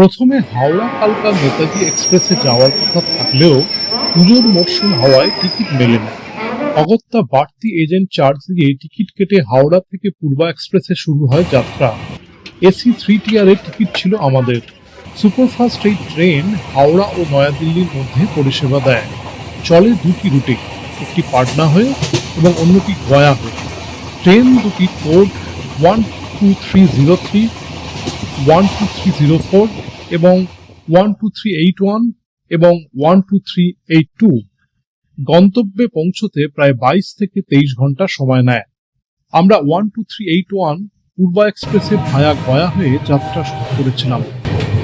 প্রথমে হাওড়া কালকা নেতাজি এক্সপ্রেসে যাওয়ার কথা থাকলেও পুজোর মরশুম হওয়ায় টিকিট মেলে না। অগত্যা বাড়তি এজেন্ট চার্জ দিয়ে টিকিট কেটে হাওড়া থেকে পূর্বা এক্সপ্রেসে শুরু হয় যাত্রা। এসি থ্রি টিয়ারের টিকিট ছিল আমাদের। সুপারফাস্ট এই ট্রেন হাওড়া ও নয়াদিল্লির মধ্যে পরিষেবা দেয়। চলে দুটি রুটে, একটি পাটনা হয়ে এবং অন্যটি গয়া হয়ে। ট্রেন দুটি code one two three zero three one two three zero four এবং one two three eight one এবং one two three eight two গন্তব্যে পৌঁছতে প্রায় বাইশ থেকে তেইশ ঘণ্টা সময় নেয়। আমরা one two three eight one Purba এক্সপ্রেসে ভায়া গয়া হয়ে যাত্রা শুরু করেছিলাম।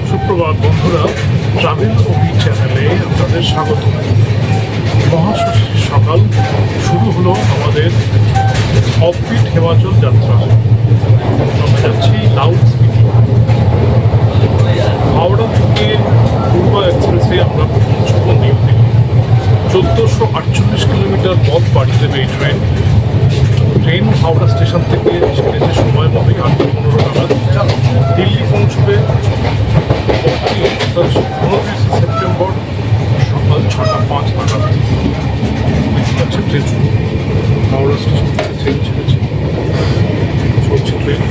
সুপ্রভাত বন্ধুরা ট্রাভেল অভি চ্যানেলে আপনাদের স্বাগত। মহাষষ্ঠীর সকাল শুরু হলো আমাদের অফবিট হিমাচল যাত্রা। আমরা যাচ্ছি লাউড স্পিকিং হাওড়া থেকে পূর্ব এক্সপ্রেসে আমরা পৌঁছবো নিউ দিল্লি চোদ্দোশো আটচল্লিশ কিলোমিটার পথ বাড়িতে এই ট্রেন ট্রেন হাওড়া স্টেশন থেকে ছেড়েছে সময় মতোই আটটা পনেরো নাগাদ দিল্লি পৌঁছবে উনত্রিশে সেপ্টেম্বর সকাল ছটা পাঁচ নাগাদ দেখতে পাচ্ছেন ট্রেন শুরু হাওড়া স্টেশন থেকে ট্রেন ছেড়েছে চলছে ট্রেন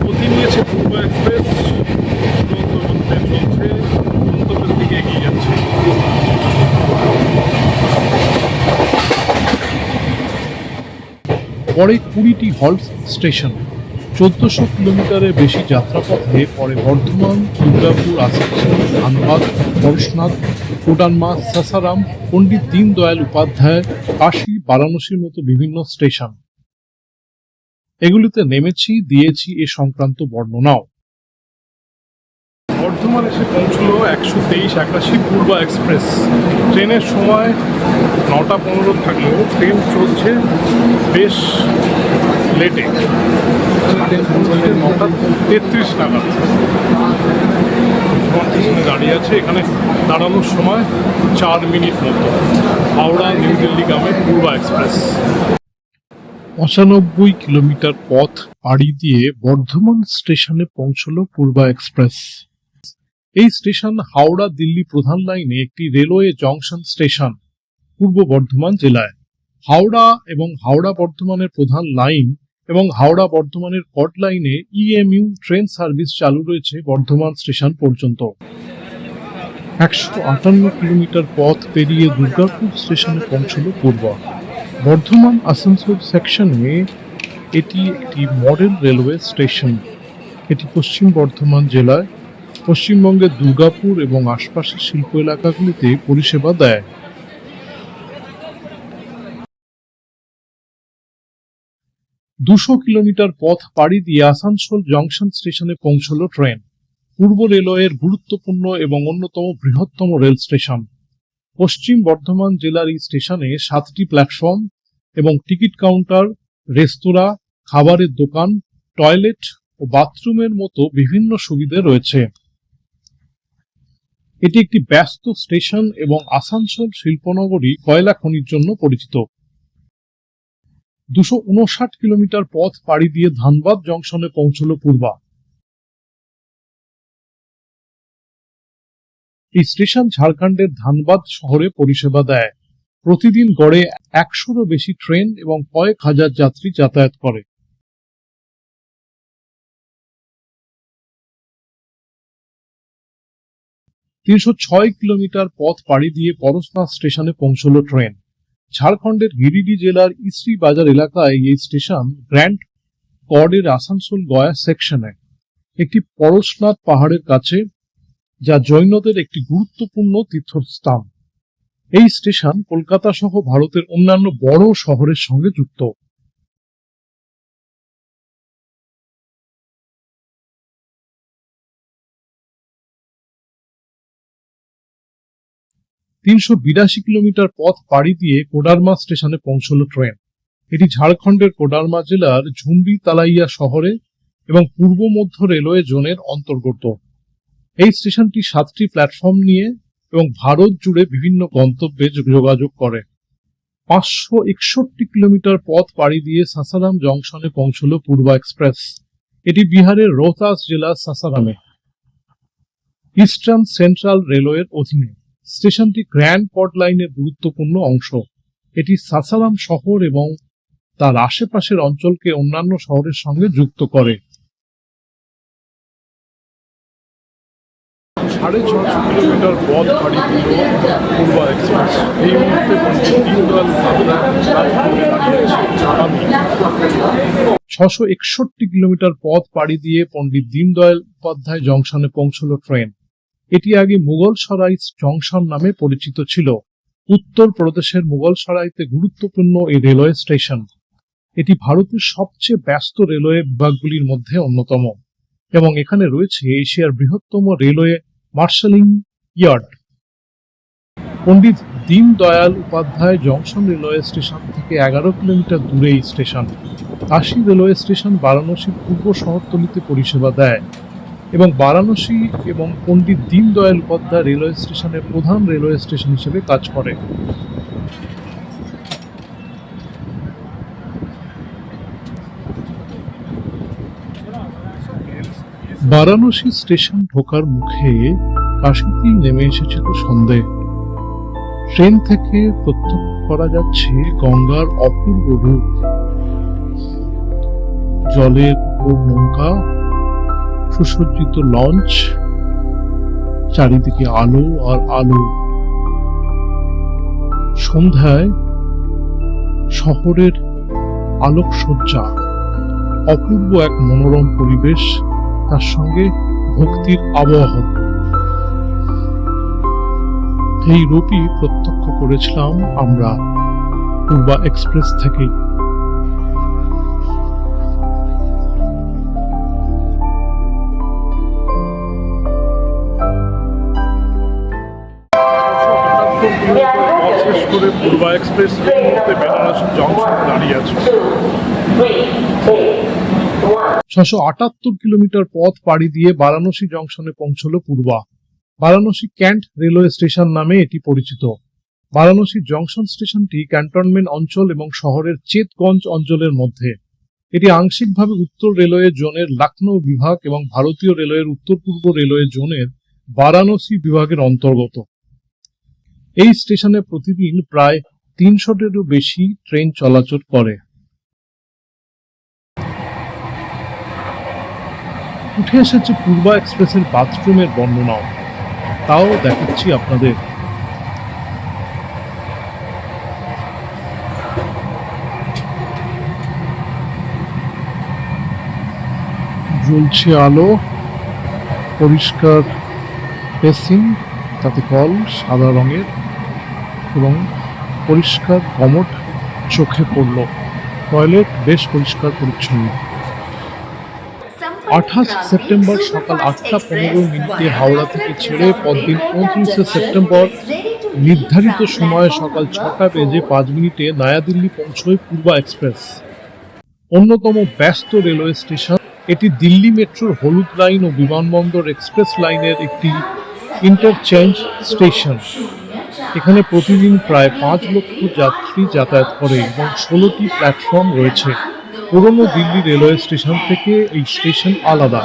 গতি নিয়েছে পূর্ব এক্সপ্রেস দুরন্ত গতিতে চলছে গন্তব্যের দিকে এগিয়ে যাচ্ছে পরে কুড়িটি হল্ট স্টেশন, চোদ্দশো কিলোমিটারের বেশি যাত্রাপথে পরে বর্ধমান, দুর্গাপুর, আসানসোল, ধানবাদ পরশনাথ কোডানমা, সাসারাম, পণ্ডিত দীনদয়াল উপাধ্যায়, কাশী, বারাণসীর মতো বিভিন্ন স্টেশন। এগুলিতে নেমেছি, দিয়েছি এ সংক্রান্ত বর্ণনাও। বর্ধমান এসে পৌঁছলো একশো তেইশ একাশি পূর্বা এক্সপ্রেস। ট্রেনের সময় নটা পনেরো থাকলেও ট্রেন চলছে বেশ লেটে নটা তেত্রিশ বর্ধমান দাঁড়িয়ে আছে, এখানে দাঁড়ানোর সময় চার মিনিট মতো। হাওড়া নিউ দিল্লি গ্রামে পূর্বা এক্সপ্রেস। পঁচানব্বই কিলোমিটার পথ পাড়ি দিয়ে বর্ধমান স্টেশনে পৌঁছলো পূর্বা এক্সপ্রেস। এই স্টেশন হাওড়া দিল্লি প্রধান লাইনে একটি রেলওয়ে জংশন স্টেশন, পূর্ব বর্ধমান জেলায়। হাওড়া এবং হাওড়া বর্ধমানের প্রধান লাইন এবং হাওড়া বর্ধমানের কট লাইনে ইএমইউ ট্রেন সার্ভিস চালু রয়েছে বর্ধমান স্টেশন পর্যন্ত। একশো আটান্ন কিলোমিটার পথ পেরিয়ে দুর্গাপুর স্টেশনে পৌঁছলো পূর্বা। বর্ধমান আসানসোল সেকশনে এটি একটি মডেল রেলওয়ে স্টেশন। এটি পশ্চিম বর্ধমান জেলায় পশ্চিমবঙ্গের দুর্গাপুর এবং আশপাশের শিল্প এলাকাগুলিতে পরিষেবা দেয়। দুশো কিলোমিটার পথ পাড়ি দিয়ে আসানসোল জংশন স্টেশনে পৌঁছলো ট্রেন। পূর্ব রেলওয়ের গুরুত্বপূর্ণ এবং অন্যতম বৃহত্তম রেল স্টেশন। পশ্চিম বর্ধমান জেলার এই স্টেশনে সাতটি প্ল্যাটফর্ম এবং টিকিট কাউন্টার, রেস্তোরাঁ, খাবারের দোকান, টয়লেট ও বাথরুমের মতো বিভিন্ন সুবিধা রয়েছে। এটি একটি ব্যস্ত স্টেশন এবং আসানসোল শিল্পনগরী কয়লা খনির জন্য পরিচিত। দুশো উনষাট কিলোমিটার পথ পাড়ি দিয়ে ধানবাদ জংশনে পৌঁছল পূর্বা। এই স্টেশন ঝাড়খণ্ডের ধানবাদ শহরে পরিষেবা দেয়। প্রতিদিন গড়ে একশোরও বেশি ট্রেন এবং কয়েক হাজার যাত্রী যাতায়াত করে। তিনশো ছয় কিলোমিটার পথ পাড়ি দিয়ে পরশনাথ স্টেশনে পৌঁছলো ট্রেন। ঝাড়খণ্ডের গিরিডি জেলার ইসরি বাজার এলাকায় এই স্টেশন গ্র্যান্ড কর্ডের আসানসোল গয়া সেকশনে। একটি পরশনাথ পাহাড়ের কাছে, যা জৈনদের একটি গুরুত্বপূর্ণ তীর্থস্থান। এই স্টেশন কলকাতা সহ ভারতের অন্যান্য বড় শহরের সঙ্গে যুক্ত। তিনশো বিরাশি কিলোমিটার পথ পাড়ি দিয়ে কোডারমা স্টেশনে পৌঁছলো ট্রেন। এটি ঝাড়খণ্ডের কোডারমা জেলার ঝুমরি তালাইয়া শহরে এবং পূর্ব মধ্য রেলওয়ে জোনের অন্তর্গত। এই স্টেশনটি সাতটি প্ল্যাটফর্ম নিয়ে এবং ভারত জুড়ে বিভিন্ন গন্তব্যে যোগাযোগ করে। পাঁচশো একষট্টি কিলোমিটার পথ পাড়ি দিয়ে সাসারাম জংশনে পৌঁছলো পূর্বা এক্সপ্রেস। এটি বিহারের রোহতাস জেলার সাসারামে। ইস্টার্ন সেন্ট্রাল রেলওয়ের অধীনে। স্টেশনটি গ্র্যান্ড পট লাইনের গুরুত্বপূর্ণ অংশ। এটি সাসারাম শহর এবং তার আশেপাশের অঞ্চলকে অন্যান্য শহরের সঙ্গে যুক্ত করে। সাড়ে ছশো কিলোমিটার পথ দিল পূর্বা এক্সপ্রেস। এই মুহূর্তে ছশো একষট্টি কিলোমিটার পথ পাড়ি দিয়ে পণ্ডিত দীনদয়াল উপাধ্যায় জংশনে পৌঁছল ট্রেন। এটি আগে মুঘল সরাই জংশন নামে পরিচিত ছিল। উত্তর প্রদেশের মুঘল সরাইতে গুরুত্বপূর্ণ এই রেলওয়ে স্টেশন। এটি ভারতের সবচেয়ে ব্যস্ত রেলওয়ে বিভাগগুলির মধ্যে অন্যতম এবং এখানে রয়েছে এশিয়ার বৃহত্তম railway marshalling yard. Pandit Deendayal Upadhyay junction railway station থেকে এগারো কিলোমিটার দূরে এই স্টেশন। কাশী রেলওয়ে স্টেশন বারাণসীর পূর্ব শহরতলিতে পরিষেবা দেয়। এবং বারাণসী এবং পণ্ডিত দীনদয়াল উপাধ্যায় রেলওয়ে স্টেশনের প্রধান রেলওয়ে স্টেশন হিসেবে কাজ করে। বারাণসী স্টেশন ঢোকার মুখে কাশীতেই নেমে এসেছিল সন্দেহ ট্রেন থেকে প্রত্যক্ষ করা যাচ্ছে গঙ্গার অপূর্ব রূপ। জলের নৌকা সুসজ্জিত লঞ্চ, চারিদিকে আলো আর আলো। সন্ধ্যায় শহরের আলোকসজ্জা, অপূর্ব এক মনোরম পরিবেশ, তার সঙ্গে ভক্তির আবহ। এই রূপই প্রত্যক্ষ করেছিলাম আমরা পূর্বা এক্সপ্রেস থেকেই পূর্বা এক্সপ্রেস এই মুহূর্তে বেনারস জংশন দাঁড়িয়ে আছে। ছশো আটাত্তর কিলোমিটার পথ পাড়ি দিয়ে বারাণসী জংশনে পৌঁছল Purva. Varanasi cantt railway station নামে এটি পরিচিত। বারাণসী জংশন স্টেশনটি ক্যান্টনমেন্ট অঞ্চল এবং শহরের চেতগঞ্জ অঞ্চলের মধ্যে। এটি আংশিকভাবে উত্তর রেলওয়ে জোনের লখনৌ বিভাগ এবং ভারতীয় রেলওয়ের উত্তর পূর্ব রেলওয়ে জোনের বারাণসী বিভাগের অন্তর্গত। এই স্টেশনে প্রতিদিন প্রায় তিনশোটিরও বেশি ট্রেন চলাচল করে। উঠে এসেছে পূর্বা এক্সপ্রেসের বাথরুমের বর্ণনাও। তাও দেখাচ্ছি আপনাদের। জ্বলছে আলো, পরিষ্কার বেসিন তাতে কল, সাদা রঙের। এবং পরিষ্কার কমট চোখে পড়ল। টয়লেট বেশ পরিষ্কার পরিচ্ছন্ন। আঠাশ সেপ্টেম্বর সকাল আটটা পনেরো মিনিটে হাওড়া থেকে ছেড়ে পরদিন উনত্রিশে সেপ্টেম্বর নির্ধারিত সময়ে সকাল ছটা বেজে পাঁচ মিনিটে নয়াদিল্লি পৌঁছয় পূর্বা এক্সপ্রেস। অন্যতম ব্যস্ত রেলওয়ে স্টেশন এটি দিল্লি মেট্রোর হলুদ লাইন ও বিমানবন্দর এক্সপ্রেস লাইনের একটি ইন্টারচেঞ্জ স্টেশন এখানে প্রতিদিন প্রায় পাঁচ লক্ষ যাত্রী যাতায়াত করে এবং ষোলোটি প্ল্যাটফর্ম রয়েছে। পুরনো দিল্লি রেলওয়ে স্টেশন থেকে এই স্টেশন আলাদা।